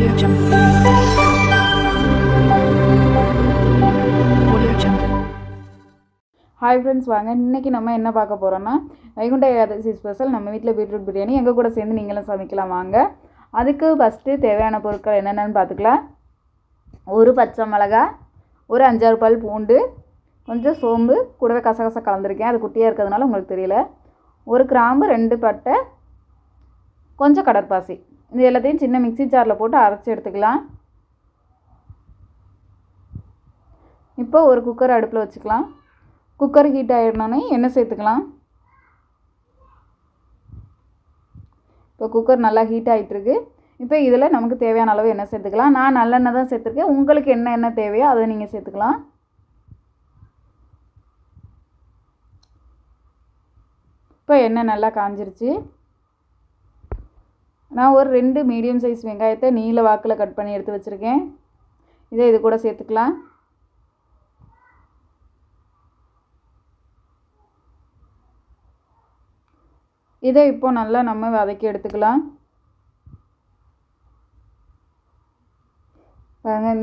Audio Jungle. Audio Jungle. Hi friends வாங்க. இன்றைக்கி நம்ம என்ன பார்க்க போகிறோன்னா வைகுண்ட ஏகாதசி ஸ்பெஷல் நம்ம வீட்டில் பீட்ரூட் பிரியாணி எங்கள் கூட சேர்ந்து நீங்களும் சமைக்கலாம். வாங்க. அதுக்கு ஃபஸ்ட்டு தேவையான பொருட்கள் என்னென்னு பார்த்துக்கலாம். ஒரு பச்சை மிளகா ஒரு அஞ்சாறு பால் பூண்டு கொஞ்சம் சோம்பு கூடவே கசகச கலந்துருக்கேன். அது குட்டியாக இருக்கிறதுனால உங்களுக்கு தெரியல. ஒரு கிராம்பு ரெண்டு பட்டை கொஞ்சம் கடற்பாசி. இது எல்லாத்தையும் சின்ன மிக்ஸி ஜாரில் போட்டு அரைச்சி எடுத்துக்கலாம். இப்போ ஒரு குக்கர் அடுப்பில் வச்சுக்கலாம். குக்கர் ஹீட் ஆகிடனோடனே எண்ணெய் சேர்த்துக்கலாம். இப்போ குக்கர் நல்லா ஹீட் ஆகிட்டுருக்கு இப்போ இதில் நமக்கு தேவையான அளவு எண்ணெய் சேர்த்துக்கலாம். நான் நல்லெண்ணெய் தான் சேர்த்துருக்கேன். உங்களுக்கு என்ன எண்ணெய் தேவையோ அதை நீங்கள் சேர்த்துக்கலாம். இப்போ எண்ணெய் நல்லா காஞ்சிருச்சு. நான் ஒரு ரெண்டு மீடியம் சைஸ் வெங்காயத்தை நீல வாக்கில் கட் பண்ணி எடுத்து வச்சுருக்கேன். இதை இது கூட சேர்த்துக்கலாம். இதை இப்போ நல்லா நம்ம வதக்கி எடுத்துக்கலாம்.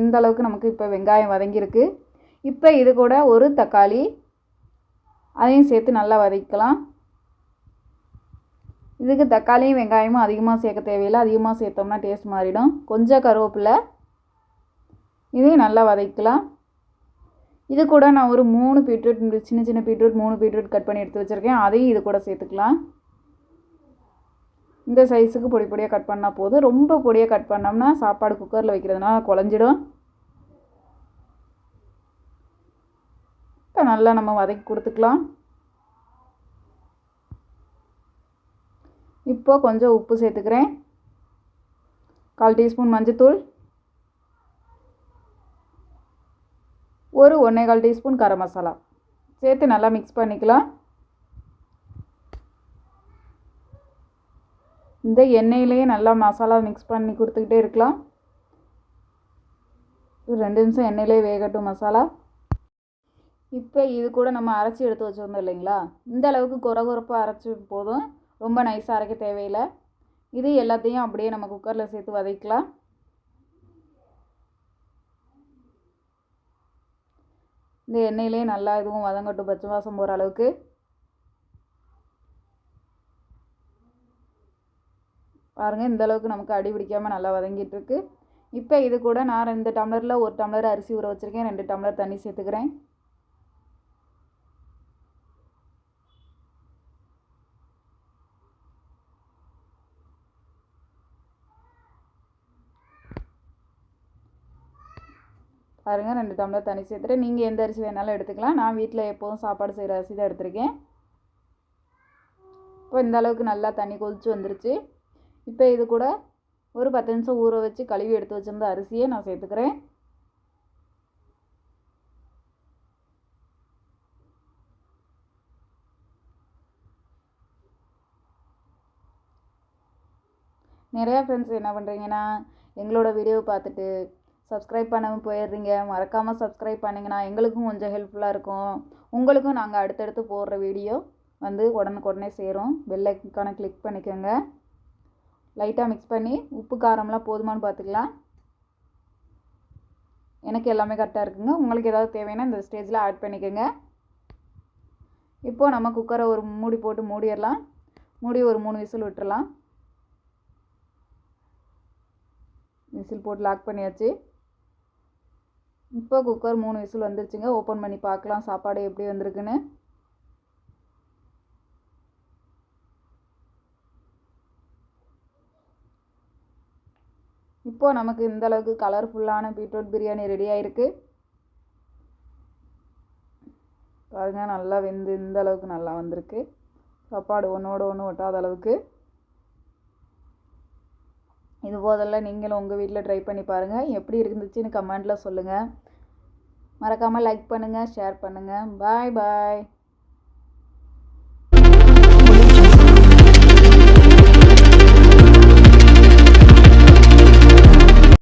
இந்த அளவுக்கு நமக்கு இப்போ வெங்காயம் வதங்கியிருக்கு. இப்போ இது கூட ஒரு தக்காளி அதையும் சேர்த்து நல்லா வதக்கலாம். இதுக்கு தக்காளியும் வெங்காயமும் அதிகமாக சேர்க்க தேவையில்லை. அதிகமாக சேர்த்தோம்னா டேஸ்ட் மாறிடும். கொஞ்சம் கருவேப்பிலை. இதையும் நல்லா வதக்கலாம் இது கூட நான் ஒரு மூணு பீட்ரூட் சின்ன சின்ன பீட்ரூட் மூணு பீட்ரூட் கட் பண்ணி எடுத்து வச்சுருக்கேன். அதையும் இது கூட சேர்த்துக்கலாம். இந்த சைஸுக்கு பொடி பொடியாக கட் பண்ணால் போதும். ரொம்ப பொடியாக கட் பண்ணோம்னா சாப்பாடு குக்கரில் வைக்கிறதுனால குழஞ்சிடும். இப்போ நல்லா நம்ம வதக்கி கொடுத்துக்கலாம். இப்போது கொஞ்சம் உப்பு சேர்த்துக்கிறேன். கால் டீஸ்பூன் மஞ்சத்தூள். ஒரு ஒன்றே கால் டீஸ்பூன் கரம் மசாலா. சேர்த்து நல்லா மிக்ஸ் பண்ணிக்கலாம். இந்த எண்ணெயிலேயே நல்லா மசாலா மிக்ஸ் பண்ணி கொடுத்துக்கிட்டே இருக்கலாம். ஒரு ரெண்டு நிமிஷம் எண்ணெயிலே வேகட்டும் மசாலா. இப்போ இது கூட நம்ம அரைச்சி எடுத்து வச்சுருந்தோம் இல்லைங்களா? இந்த அளவுக்கு குறகுறப்பாக அரைச்சி போதும். ரொம்ப நைஸாக அரைக்க தேவையில்லை. இது எல்லாத்தையும் அப்படியே நம்ம குக்கரில் சேர்த்து வதக்கலாம். இந்த எண்ணெயிலே நல்லா இதுவும் வதங்கட்டும் பச்சை வாசம் போகிற அளவுக்கு. பாருங்கள் இந்த அளவுக்கு நமக்கு அடி பிடிக்காமல் நல்லா வதங்கிட்டுருக்கு இப்போ இது கூட நான் ரெண்டு டம்ளரில் ஒரு டம்ளர் அரிசி ஊற வச்சுருக்கேன். ரெண்டு டம்ளர் தண்ணி சேர்த்துக்கிறேன். பாருங்கள் ரெண்டு டம்ளர் தண்ணி சேர்த்துட்டு நீங்கள் எந்த அரிசி வேணாலும் எடுத்துக்கலாம். நான் வீட்டில் எப்போதும் சாப்பாடு செய்கிற அரிசி தான் எடுத்திருக்கேன். இப்போ இந்த அளவுக்கு நல்லா தண்ணி கொதிச்சு வந்துருச்சு. இப்போ இது கூட ஒரு பத்து நிமிஷம் ஊற வச்சு கழுவி எடுத்து வச்சுருந்த அரிசியை நான் சேர்த்துக்கிறேன். நிறையா ஃப்ரெண்ட்ஸ் என்ன பண்ணுறீங்கன்னா எங்களோட வீடியோ பார்த்துட்டு சப்ஸ்கிரைப் பண்ணாமல் போயிடுறீங்க. மறக்காமல் சப்ஸ்கிரைப் பண்ணிங்கன்னா எங்களுக்கும் கொஞ்சம் ஹெல்ப்ஃபுல்லாக இருக்கும். உங்களுக்கும் நாங்கள் அடுத்தடுத்து போடுற வீடியோ வந்து உடனுக்குடனே சேரும். பெல் ஐக்கானை கிளிக் பண்ணிக்கோங்க. லைட்டாக மிக்ஸ் பண்ணி உப்பு காரம்லாம் போதுமானு பார்த்துக்கலாம் எனக்கு எல்லாமே கரெக்டாக இருக்குங்க. உங்களுக்கு ஏதாவது தேவைன்னா இந்த ஸ்டேஜில் ஆட் பண்ணிக்கோங்க. இப்போது நம்ம குக்கரை ஒரு மூடி போட்டு மூடிடலாம். மூடி ஒரு மூணு விசில் விட்டுறலாம். விசில் போட்டு லாக் பண்ணியாச்சு. இப்போ குக்கர் மூணு விசில் வந்துருச்சுங்க. ஓப்பன் பண்ணி பார்க்கலாம் சாப்பாடு எப்படி வந்திருக்குன்னு. இப்போ நமக்கு இந்த அளவுக்கு கலர்ஃபுல்லான பீட்ரூட் பிரியாணி ரெடி ஆயிருக்கு. பாருங்கள் நல்லா வெந்து இந்த அளவுக்கு நல்லா வந்திருக்கு. சாப்பாடு ஒன்றோட ஒன்று ஒட்டாத அளவுக்கு. இது போதெல்லாம் நீங்களும் உங்கள் வீட்டில் ட்ரை பண்ணி பாருங்கள் எப்படி இருந்துச்சுன்னு கமெண்ட்டில் சொல்லுங்கள் மறக்காமல் லைக் பண்ணுங்கள் ஷேர் பண்ணுங்கள் பாய் பாய்